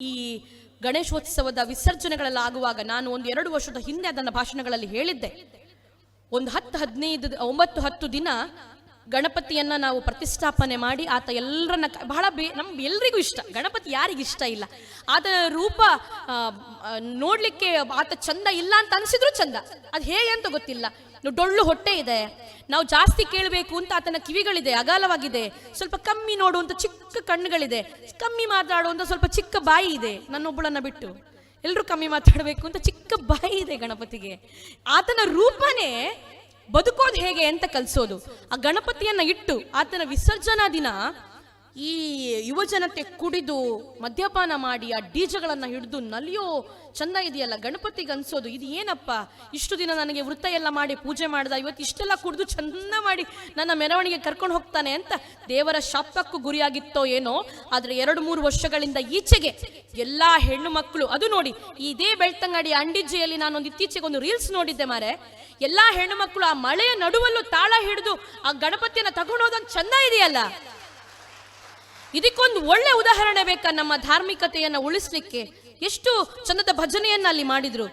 ಈ ಗಣೇಶೋತ್ಸವದ ವಿಸರ್ಜನೆಗಳೆಲ್ಲ ಆಗುವಾಗ ನಾನು ಒಂದು ಎರಡು ವರ್ಷದ ಹಿಂದೆ ಅದನ್ನು ಭಾಷಣಗಳಲ್ಲಿ ಹೇಳಿದ್ದೆ. ಒಂದು ಹತ್ತು ಹದಿನೈದು, ಒಂಬತ್ತು ಹತ್ತು ದಿನ ಗಣಪತಿಯನ್ನ ನಾವು ಪ್ರತಿಷ್ಠಾಪನೆ ಮಾಡಿ ಆತ ಎಲ್ಲರನ್ನ ಬಹಳ ಬೇ, ನಮ್ ಎಲ್ರಿಗೂ ಇಷ್ಟ. ಗಣಪತಿ ಯಾರಿಗೂ ಇಷ್ಟ ಇಲ್ಲ. ಆತನ ರೂಪ ನೋಡ್ಲಿಕ್ಕೆ ಆತ ಚಂದ ಇಲ್ಲ ಅಂತ ಅನ್ಸಿದ್ರು ಚಂದ. ಅದು ಹೇಗೆ ಅಂತ ಗೊತ್ತಿಲ್ಲ. ಡೊಳ್ಳು ಹೊಟ್ಟೆ ಇದೆ. ನಾವು ಜಾಸ್ತಿ ಕೇಳಬೇಕು ಅಂತ ಆತನ ಕಿವಿಗಳಿದೆ, ಅಗಾಲವಾಗಿದೆ. ಸ್ವಲ್ಪ ಕಮ್ಮಿ ನೋಡುವಂಥ ಚಿಕ್ಕ ಕಣ್ಣುಗಳಿದೆ. ಕಮ್ಮಿ ಮಾತಾಡುವಂಥ ಸ್ವಲ್ಪ ಚಿಕ್ಕ ಬಾಯಿ ಇದೆ. ನನ್ನೊಬ್ಬಳನ್ನು ಬಿಟ್ಟು. ಎಲ್ಲರೂ ಕಮ್ಮಿ ಮಾತಾಡಬೇಕು ಅಂತ ಚಿಕ್ಕ ಬಾಯಿ ಇದೆ ಗಣಪತಿಗೆ. ಆತನ ರೂಪನೇ ಬದುಕೋದು ಹೇಗೆ ಅಂತ ಕಲಿಸೋದು. ಆ ಗಣಪತಿಯನ್ನ ಇಟ್ಟು ಆತನ ವಿಸರ್ಜನಾ ದಿನ ಈ ಯುವಜನತೆ ಕುಡಿದು ಮದ್ಯಪಾನ ಮಾಡಿ ಆ ಡೀಜೆಗಳನ್ನ ಹಿಡಿದು ನಲಿಯೋ ಚಂದ ಇದೆಯಲ್ಲ? ಗಣಪತಿಗೆ ಅನ್ಸೋದು, ಇದು ಏನಪ್ಪ? ಇಷ್ಟು ದಿನ ನನಗೆ ವೃತ್ತ ಎಲ್ಲ ಮಾಡಿ ಪೂಜೆ ಮಾಡ್ದ, ಇವತ್ತು ಇಷ್ಟೆಲ್ಲ ಕುಡಿದು ಚಂದ ಮಾಡಿ ನನ್ನ ಮೆರವಣಿಗೆ ಕರ್ಕೊಂಡು ಹೋಗ್ತಾನೆ ಅಂತ ದೇವರ ಶಾಪಕ್ಕೂ ಗುರಿಯಾಗಿತ್ತೋ ಏನೋ, ಆದ್ರೆ ಎರಡು ಮೂರು ವರ್ಷಗಳಿಂದ ಈಚೆಗೆ ಎಲ್ಲಾ ಹೆಣ್ಣು ಮಕ್ಕಳು, ಅದು ನೋಡಿ, ಇದೇ ಬೆಳ್ತಂಗಡಿ ಅಂಡಿಜ್ಜೆಯಲ್ಲಿ ನಾನೊಂದು ಇತ್ತೀಚೆಗೆ ಒಂದು ರೀಲ್ಸ್ ನೋಡಿದ್ದೆ ಮಾರೆ. ಎಲ್ಲಾ ಹೆಣ್ಣು ಮಕ್ಕಳು ಆ ಮಳೆಯ ನಡುವಲ್ಲೂ ತಾಳ ಹಿಡಿದು ಆ ಗಣಪತಿಯನ್ನ ತಗೊಂಡೋದಂಗ್ ಚಂದ ಇದೆಯಲ್ಲ? ಇದಕ್ಕೊಂದು ಒಳ್ಳೆ ಉದಾಹರಣೆ ಬೇಕಾ ನಮ್ಮ ಧಾರ್ಮಿಕತೆಯನ್ನು ಉಳಿಸ್ಲಿಕ್ಕೆ? ಎಷ್ಟು ಚಂದದ ಭಜನೆಯನ್ನ ಅಲ್ಲಿ ಮಾಡಿದ್ರು?